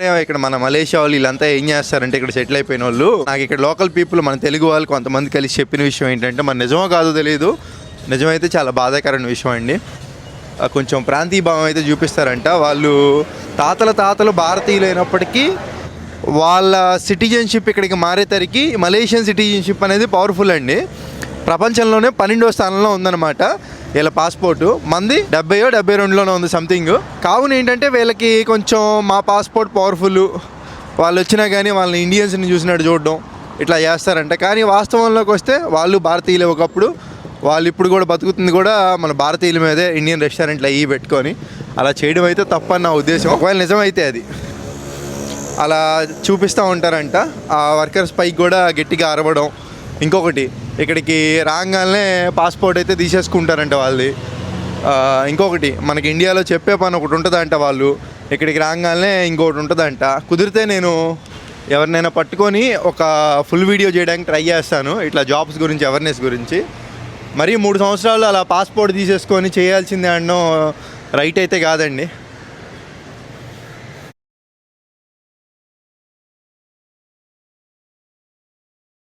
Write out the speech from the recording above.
ఇక్కడ మన మలేషియా వాళ్ళు వీళ్ళంతా ఏం చేస్తారంటే ఇక్కడ సెటిల్ అయిపోయిన వాళ్ళు. నాకు ఇక్కడ లోకల్ పీపుల్ మన తెలుగు వాళ్ళు కొంతమంది కలిసి చెప్పిన విషయం ఏంటంటే మన నిజమో కాదో తెలియదు నిజమైతే చాలా బాధాకరమైన విషయం అండి. కొంచెం ప్రాంతీయ భావం అయితే చూపిస్తారంట. వాళ్ళు తాతల తాతలు భారతీయులైనప్పటికీ వాళ్ళ సిటిజన్షిప్ ఇక్కడికి మారేసరికి మలేషియన్ సిటిజన్షిప్ అనేది పవర్ఫుల్ అండి. ప్రపంచంలోనే పన్నెండో స్థానంలో ఉందన్నమాట వీళ్ళ పాస్పోర్టు. మంది డెబ్బైయో డెబ్బై రెండులోనే ఉంది సంథింగ్. కావున ఏంటంటే వీళ్ళకి కొంచెం మా పాస్పోర్ట్ పవర్ఫుల్ వాళ్ళు వచ్చినా కానీ వాళ్ళని ఇండియన్స్ని చూసినట్టు చూడడం. ఇట్లా చేస్తారంట. కానీ వాస్తవంలోకి వస్తే వాళ్ళు భారతీయులే ఒకప్పుడు. వాళ్ళు ఇప్పుడు కూడా బతుకుతుంది కూడా మన భారతీయుల మీదే ఇండియన్ రెస్టారెంట్లు అవి పెట్టుకొని. అలా చేయడం అయితే తప్పని నా ఉద్దేశం. ఒకవేళ నిజమైతే అది. అలా చూపిస్తూ ఉంటారంట. ఆ వర్కర్స్ పైకి కూడా గట్టిగా అరవడం. ఇంకొకటి ఇక్కడికి రాగానే పాస్పోర్ట్ అయితే తీసేసుకుంటారంట వాళ్ళది. ఇంకొకటి మనకి ఇండియాలో చెప్పే పని ఒకటి ఉంటుందంట వాళ్ళు. ఇక్కడికి రాగానే ఇంకొకటి ఉంటుందంట. కుదిరితే నేను ఎవరినైనా పట్టుకొని ఒక ఫుల్ వీడియో చేయడానికి ట్రై చేస్తాను. ఇట్లా జాబ్స్ గురించి అవేర్నెస్ గురించి. మరి మూడు సంవత్సరాలు అలా పాస్పోర్ట్ తీసేసుకొని చేయాల్సిందే అనడం రైట్ అయితే కాదండి.